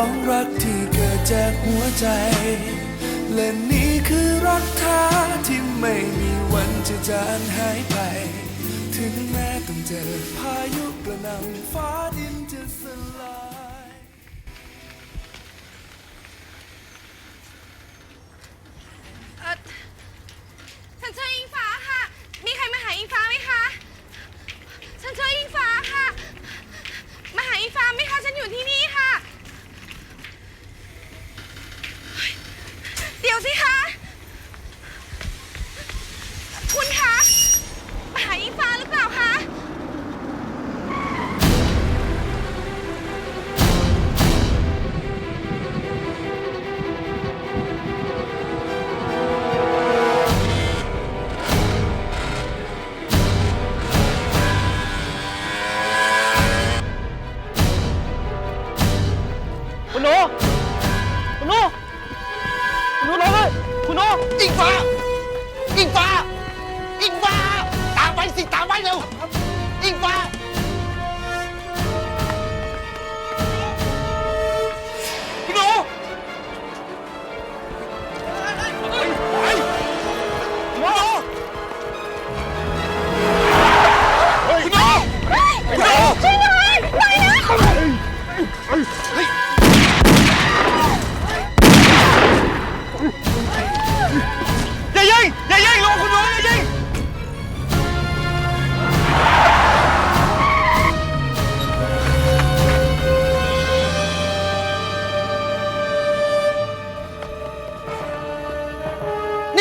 องรักที่เกิดจากหัวใจ และนี่คือรักแท้ที่ไม่มีวันจะจางหายไป ถึงแม้ต้องเจอพายุกระหน่ำฟ้าดินจะสลาย อิงฟ้า อิงฟ้า อิงฟ้า ตามไปสิ ตามไปเร็ว อิงฟ้า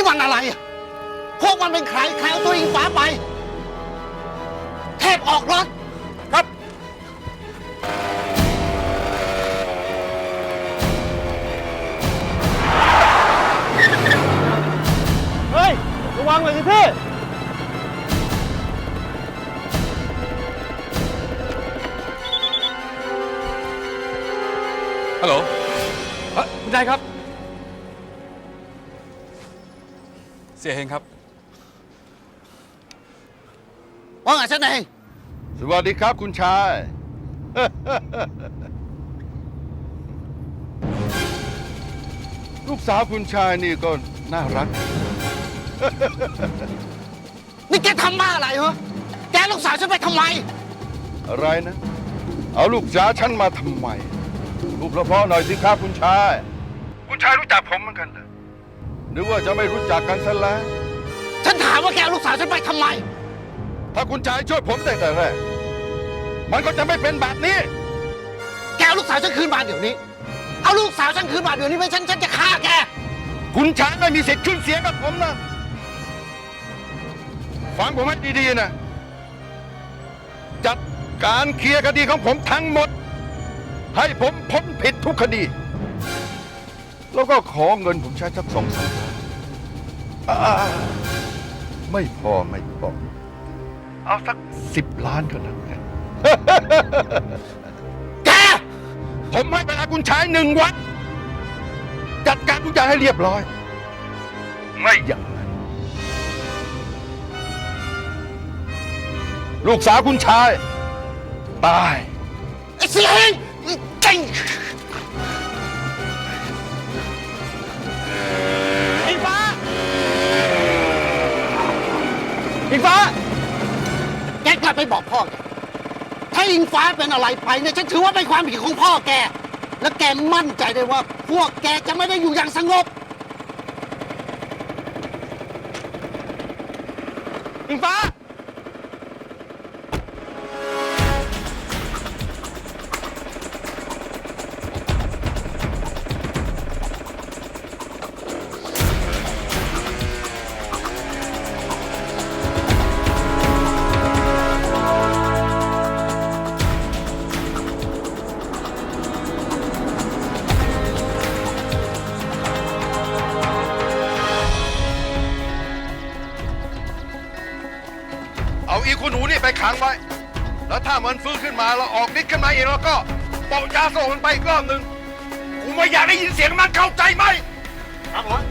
นี่มันอะไรอะพวกมันเป็นใครใครเอาตัวอิงฟ้าไป เทพออกรถครับเฮ้ย ระวังเลยสิพี่ ฮัลโหลเอ้ยคุณนายครับ เสียเฮงครับ ว่าไงฉันเองสวัสดีครับคุณชาย ลูกสาวคุณชายนี่ก็น่ารัก นี่แกทำบ้าอะไรเหรอแกลูกสาวฉันไปทำไม อะไรนะ เอาลูกสาวฉันมาทำไมรูปเพราะๆหน่อยสิครับคุณชาย คุณชายรู้จักผมเหมือนกันเหรอ นึกว่าจะไม่รู้จักกันซะแล้ว ฉันถามว่าแกเอาลูกสาวฉันไปทำไม ถ้าคุณชายช่วยผมตั้งแต่แรก มันก็จะไม่เป็นแบบนี้ แกเอาลูกสาวฉันคืนมาเดี๋ยวนี้ เอาลูกสาวฉันคืนมาเดี๋ยวนี้ไม่ฉันฉันจะฆ่าแก คุณชายไม่มีสิทธิ์ขึ้นเสียงกับผมนะ ฟังผมให้ดีๆนะ จัดการเคลียร์คดีของผมทั้งหมด ให้ผมพ้นผิดทุกคดี แล้วก็ขอเงินผมใช้สักสองสามล้านอ่าไม่พอไม่พอ เอาสักสิบล้านก็แล้วกัน แก ผมให้เวลาคุณชายหนึ่งวัน จัดการทุกอย่างให้เรียบร้อย ไม่อย่างนั้น ลูกสาวคุณชาย ตาย ไอ้เสียงไอ้ง กกลับไปบอกพ่อแก ถ้าอิงฟ้าเป็นอะไรไปเนี่ยฉันถือว่าเป็นความผิดของพ่อแก และแกมั่นใจได้ว่า พวกแกจะไม่ได้อยู่อย่างสงบ อิงฟ้า ขังไว้ แล้วถ้ามันฟื้นขึ้นมาแล้วออกฤทธิ์ขึ้นมาอีกแล้วก็เป่ายาสลบมันไปอีกรอบหนึ่งกูไม่อยากได้ยินเสียงมันเข้าใจไหมครับผม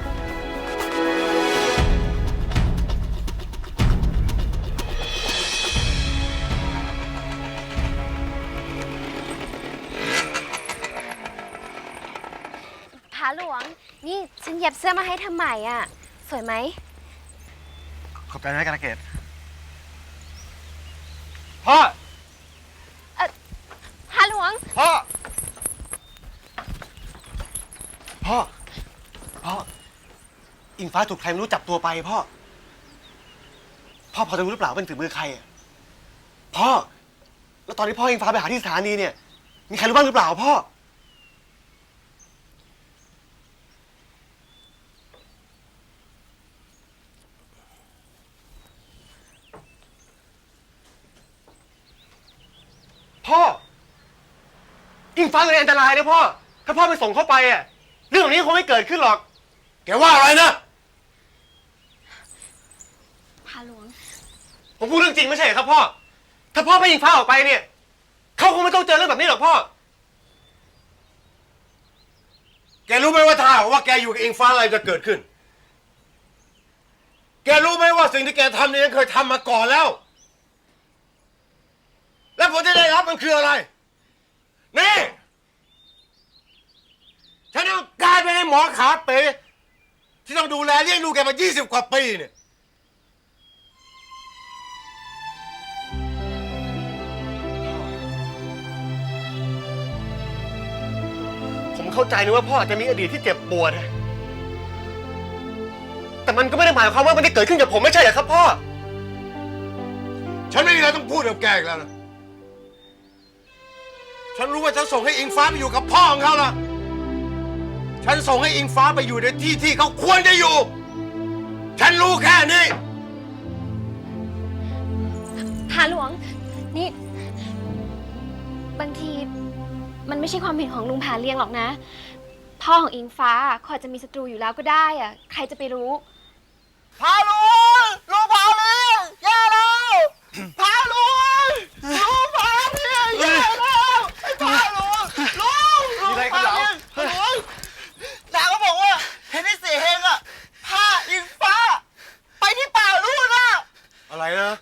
หลวง นี่ฉันเย็บเสื้อมาให้เธอใหม่อะ สวยไหมขอบใจนะกันเกต พ่อพาหลวง พ่อ พ่อ พ่อ อิงฟ้าถูกใครไม่รู้จับตัวไปพ่อ พ่อพอจะรู้หรือเปล่าว่าเป็นฝีมือใครอะพ่อ แล้วตอนที่พ่ออิงฟ้าไปหาที่สถานีเนี่ย มีใครรู้บ้างหรือเปล่าพ่อ พ่อ อิงฟ้าเลยอันตรายนะพ่อ ถ้าพ่อไปส่งเข้าไปอะ เรื่องแบบนี้คงไม่เกิดขึ้นหรอก แกว่าอะไรนะ พาหลวง ผมพูดเรื่องจริงไม่ใช่เหรอครับพ่อ ถ้าพ่อไม่ยิงฟ้าออกไปเนี่ย เขาคงไม่ต้องเจอเรื่องแบบนี้หรอกพ่อ แกรู้ไหมว่าถ้าหากว่าแกอยู่กับอิงฟ้าอะไรจะเกิดขึ้น แกรู้ไหมว่าสิ่งที่แกทำเนี่ยเคยทำมาก่อนแล้ว และผลที่ได้รับมันคืออะไร นี่ฉันต้องกลายเป็นไอ้หมอขาเป๋ที่ต้องดูแลเลี้ยงดูแกมา 20 กว่าปีเนี่ย ผมเข้าใจนะว่าพ่ออาจจะมีอดีตที่เจ็บปวดนะแต่มันก็ไม่ได้หมายความว่ามันได้เกิดขึ้นกับผมไม่ใช่เหรอครับพ่อ ฉันไม่มีอะไรต้องพูดกับแกอีกแล้วนะ ฉันรู้ว่าฉันส่งให้อิงฟ้าไปอยู่กับพ่อของเขาละฉันส่งให้อิงฟ้าไปอยู่ในที่ที่เขาควรจะอยู่ ฉันรู้แค่นี้พาหลวง นี่ บางทีมันไม่ใช่ความผิดของลุงผาเลียงหรอกนะ พ่อของอิงฟ้าเขาอาจจะมีศัตรูอยู่แล้วก็ได้อะใครจะไปรู้ พาลุงลุงพาเลยแย่แล้วพาลุงลุงพาเลยแย่แล้วพาลุงลุงลุงพาเลยลุงนางก็บอกว่าเห็นไอ้เสียเฮงอะพาอิงฟ้า ไปที่ป่าลูกอะ อะไรนะ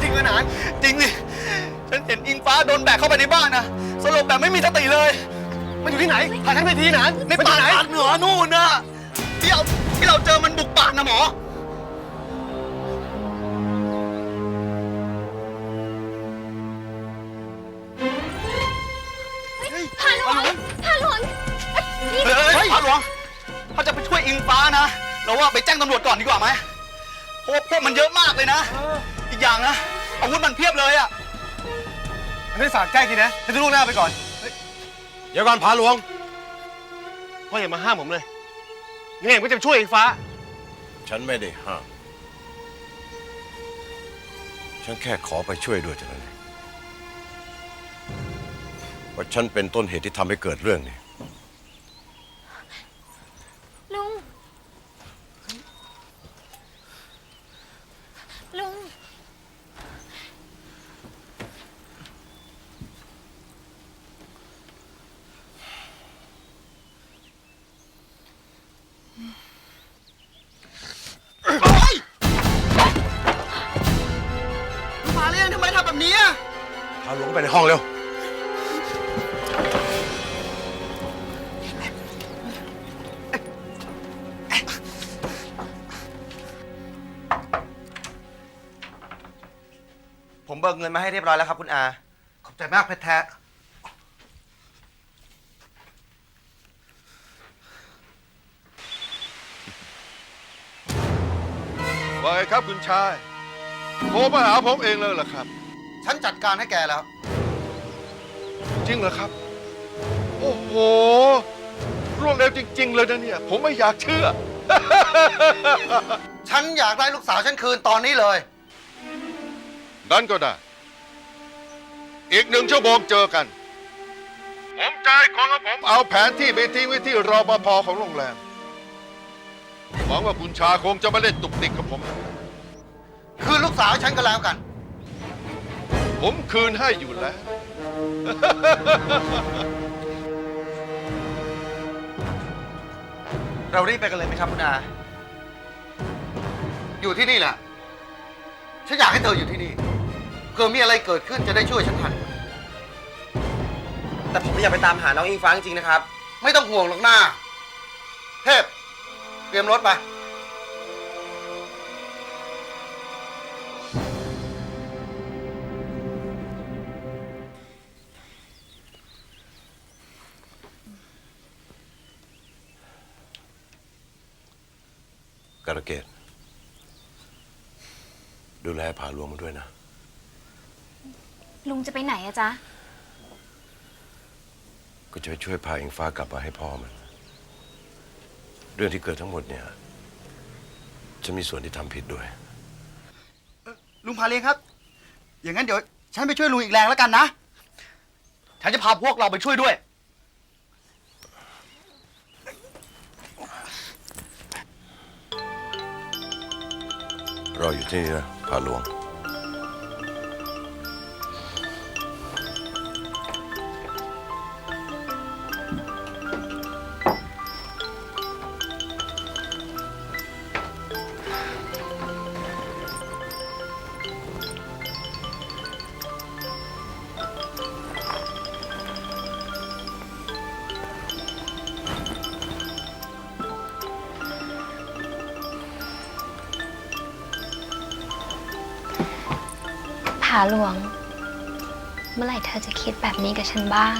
จริงไหมนานจริงดิฉันเห็นอิงฟ้าโดนแบกเข้าไปในบ้านนะสลบแบบไม่มีสติเลย มันอยู่ที่ไหนพาฉันไปทีนานในป่าไหนเหนือนู่นนะที่เราที่เราเจอมันบุกป่านะหมอพาหลวงพาหลวงเอ้ยนี่เฮ้ยพาหลวงถ้าจะไปช่วยอิงฟ้านะ เราว่าไปแจ้งตำรวจก่อนดีกว่าไหม เพราะว่าพวกมันเยอะมากเลยนะ อีกอย่างนะ อาวุธมันเพียบเลยอะอันนี้สารใกล้ทีนะฉันจะลูกหน้าไปก่อนเดี๋ยวก่อนผาหลวงพ่ออย่ามาห้ามผมเลยยังไงผมก็จะช่วยอิงฟ้า ฉันไม่ได้ห้าม ฉันแค่ขอไปช่วยด้วยเท่านั้นเองว่าฉันเป็นต้นเหตุที่ทำให้เกิดเรื่องนี้ ไปในห้องเร็ว ผมเบิกเงินมาให้เรียบร้อยแล้วครับคุณอา ขอบใจมากเพชรแท้ ว่าไงครับคุณชาย โทรมาหาผมเองเลยเหรอครับ ฉันจัดการให้แกแล้วจ ริงเหรอครับ โอ้โหรวดเร็วจริง ๆ เลยนะเนี่ย ผมไม่อยากเชื่อ ฉันอยากได้ลูกสาวฉันคืนตอนนี้เลย นั้นก็ได้ อีกหนึ่งชั่วโมงเจอกัน ผมจ่ายคนของผม เอาแผนที่ไปทิ้งไว้ที่รอปภของโรงแรม หวังว่าคุณชาคงจะมาเล่นตุกติกกับผม คืนลูกสาวฉันก็แล้วกัน ผมคืนให้อยู่แล้ว เรารีบไปกันเลยไหมครับคุณอาอยู่ที่นี่แหละ ฉันอยากให้เธออยู่ที่นี่เผื่อมีอะไรเกิดขึ้นจะได้ช่วยฉันทัน แต่ผมอยากไปตามหาน้องอิงฟ้าจริงๆนะครับ ไม่ต้องห่วงหรอกหน้า เทพ เตรียมรถไป การะเกดดูแลผาหลวงมันด้วยนะ ลุงจะไปไหนอะจ๊ะ ก็จะไปช่วยพาอิงฟ้ากลับมาให้พ่อมัน เรื่องที่เกิดทั้งหมดเนี่ยฉันมีส่วนที่ทำผิดด้วย ลุงพาเลี้ยงครับ อย่างนั้นเดี๋ยว ฉันไปช่วยลุงอีกแรงแล้วกันนะ ฉันจะพาพวกเราไปช่วยด้วย รออยู่ที่นี่นะผาหลวง หลวง เมื่อไหร่เธอจะคิดแบบนี้กับฉันบ้าง